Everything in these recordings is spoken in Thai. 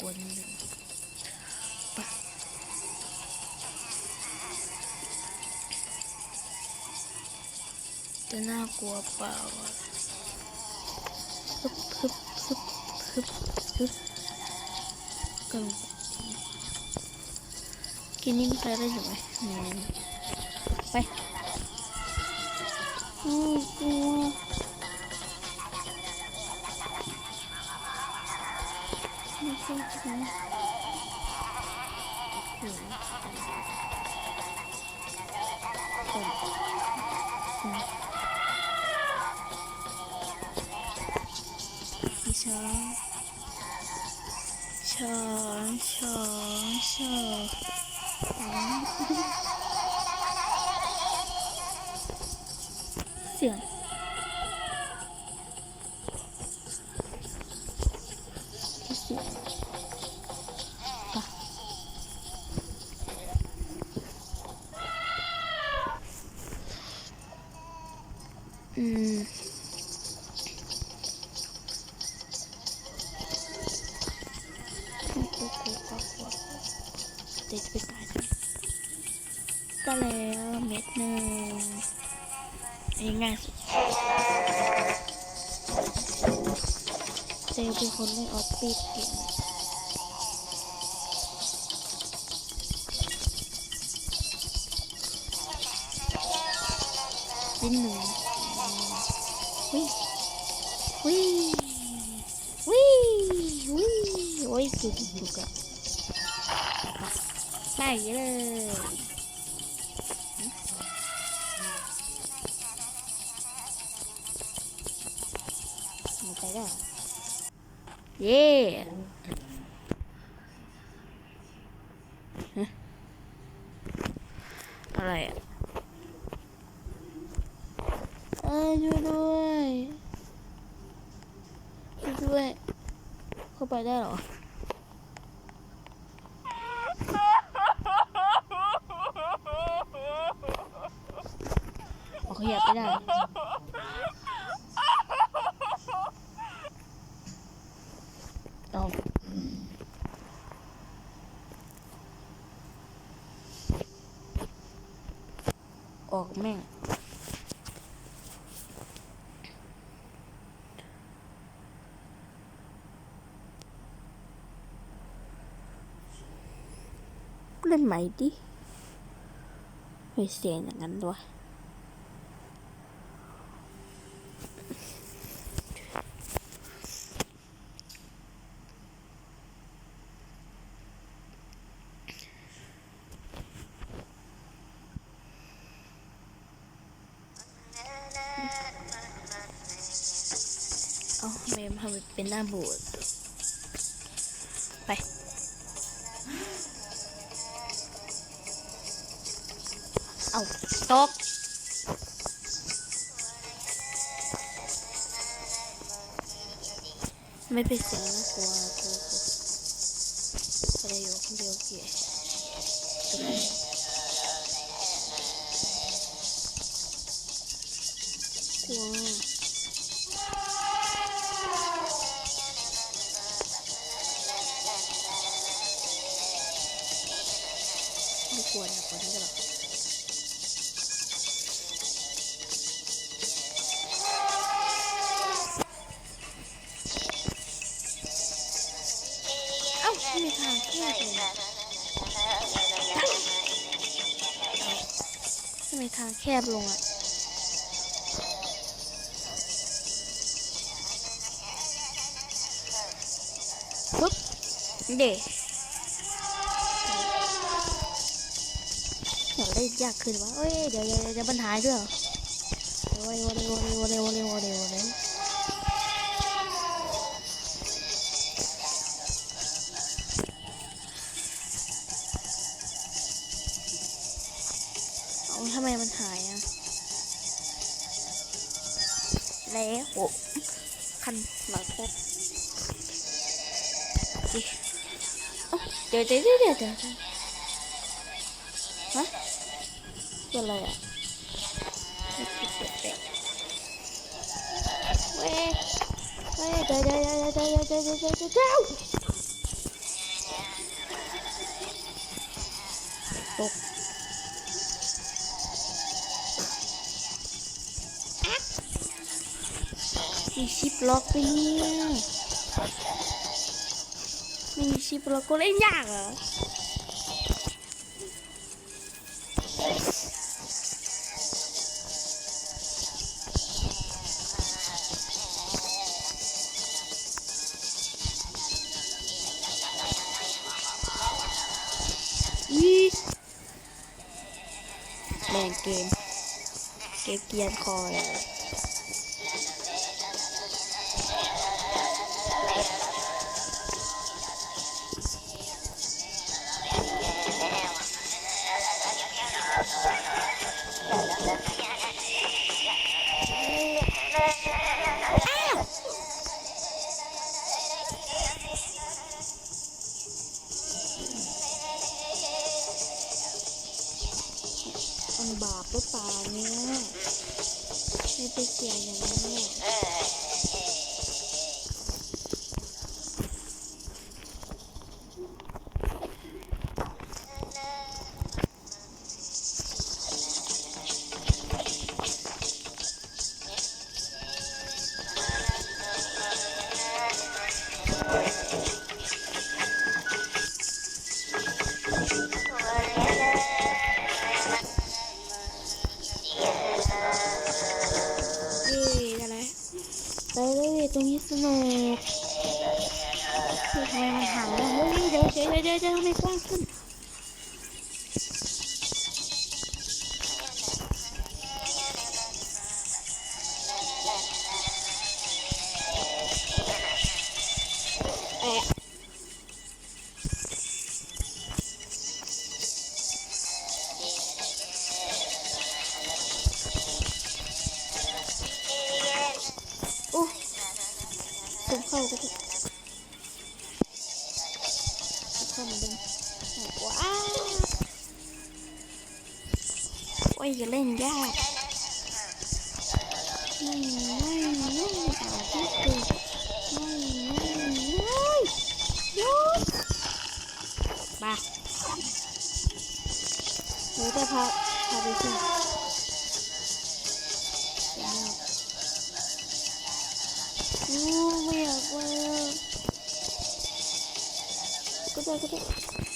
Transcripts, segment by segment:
กวนิดนึงจะน่ากลัวเปล่าฮึบฮึบฮึบฮึบฮึบก็ลงไปกินนิ่งไปได้อยู่ไหมไป 你说我不行了嗯嗯嗯嗯嗯嗯嗯 นนี้ง่ายสุดเจลเป็นคนไม่ออฟฟิศเก่งลิ้นหนึ่งวิ่งวิ่งวิ่งวิ่งโอ้ยจุกจุกอะไปเลย หมดไปแล้วเย้ฮะอะไรอะเอ้ยช่วยด้วยช่วยด้วย เข้าไปได้หรอขยับไม่ได้ เอาออก แม่ง เล่นใหม่ดิไม่เสียงอย่างนั้นด้วย เมมทำเป็นหน้าบูดไป เอาตกไม่เป็นเสียงน่ากลัวกลัวกลัวอะไรอยู่คนเดียวเกี่ยกลัว ไม่มีทางแคบลงอะปุ๊บเด็อยากได้ยากขึ้นวะเอ้ย เดี๋ยวเดี๋ยวเดี๋ยวมันหายด้วยเหรอเร็วเร็วเร็วเร็วเร็วเร็วเร็ว แล้วโอ้คันหลังแป๊บจิเอ้าเดี๋ยวเดี๋ย ล็อกไปเนี่ยไม่มีชิปล็อกก็เล่นยากเหรอแรงเกมเกมเกียนคอเลย ไปเลยตรงนี้สนุกทำไมมันหายเฮ้ยเดี๋ยวเดี๋ยวเดี๋ยวทำไมกว้างขึ้น ก็ได้ข้าเหมือนเดิมว้าวโอ้ยเล่นยากไม่ไม่ไม่เอาที่สุดไม่ไม่ไม่ยุดมาหนูจะพาพาไปที่ 对，对，对。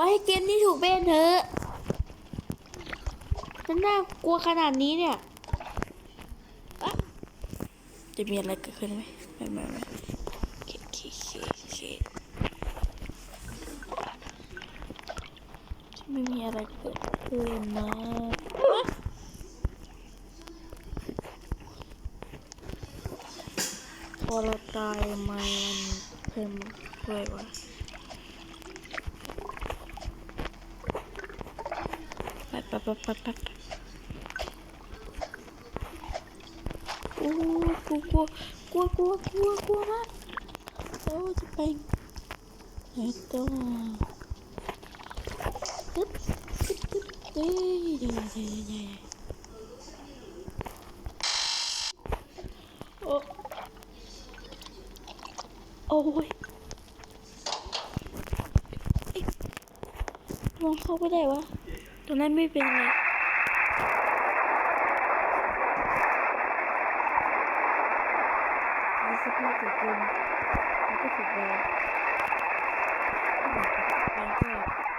อให้เกมนี้ถูกเบนเถอะมันน่ากลัวขนาดนี้เนี่ย จะมีอะไรเกิดขึ้นไหมไม่ไม่ไม่โอเคโอเคโอเคโอเคไม่มีอะไรเกิดขึ้นนะพอเราตายมามันเพิ่มด้วยวะไปไปไปไปไปไปโอ้กลัวกลัวกลัวกลัวกลัวกลัวมากโอ้จะไปไหนต่อตึ๊ดตึ๊ดตึ๊ดเด้เด้เด้เด้โอ้โอ้ยมองเข้าไม่ได้วะ อนนั้นไม่เป็นเลยดิสพีติดเกมแล้วก็ถูกแก็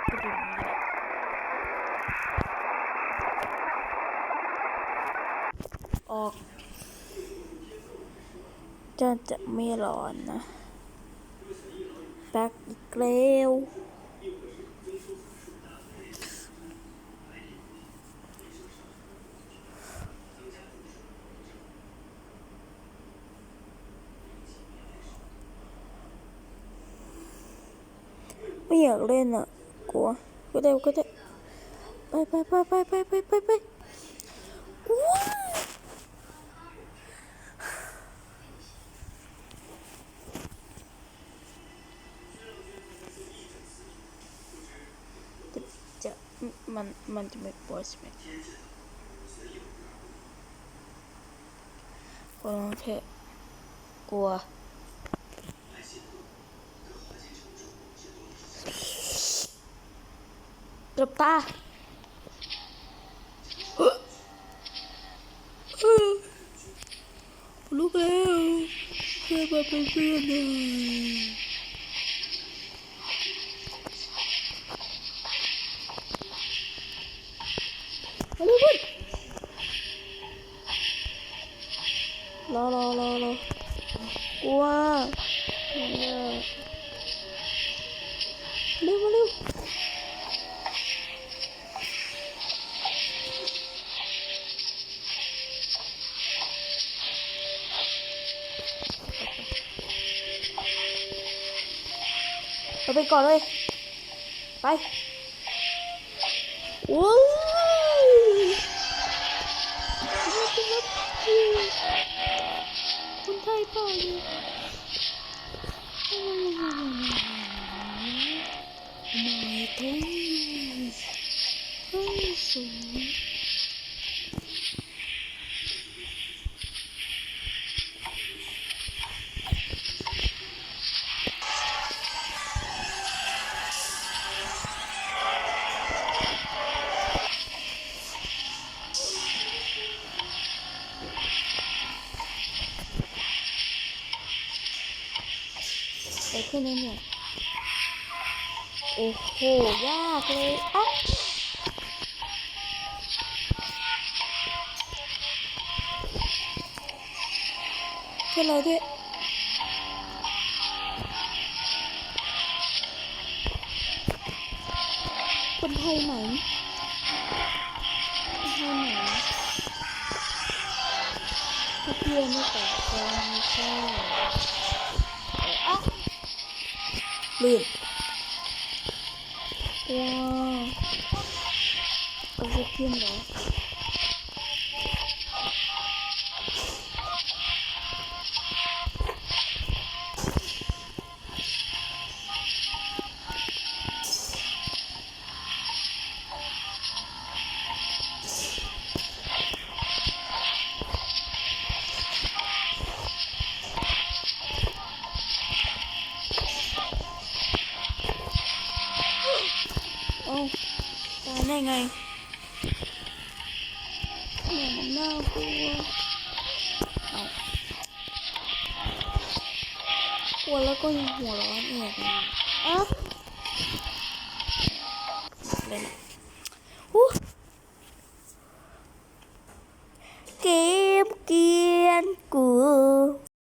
ระดีออก จะจะไม่ร้อนนะแป๊กอีกเร็ว ไม่อยากเล่นอะกลัวก็ได้ก็ได้ไปไปไปไปไปไปไปไปว้าวจะจะมันมันจะไม่ปวดใช่ไหมกลัวน้องเถอะกลัว dropar. Lugar, é uma pessoa. เราไปก่อนเลย ไปโอ้ยคนไทยเปล่าเนี่ยไม่ต้องให้สูงไขึ้นเลยด้วยคนไทยไหนคนไทยไหนถ้เพื่อนไม่แต่ก็ไม่ใช่ลื่นว้าวเอาจะขึ้นเหรอ ได้ไงเนี่ยมันน่ากลัวเอากลัวแล้วก็ยังหัวร้อนอีกนะอ้าเป็น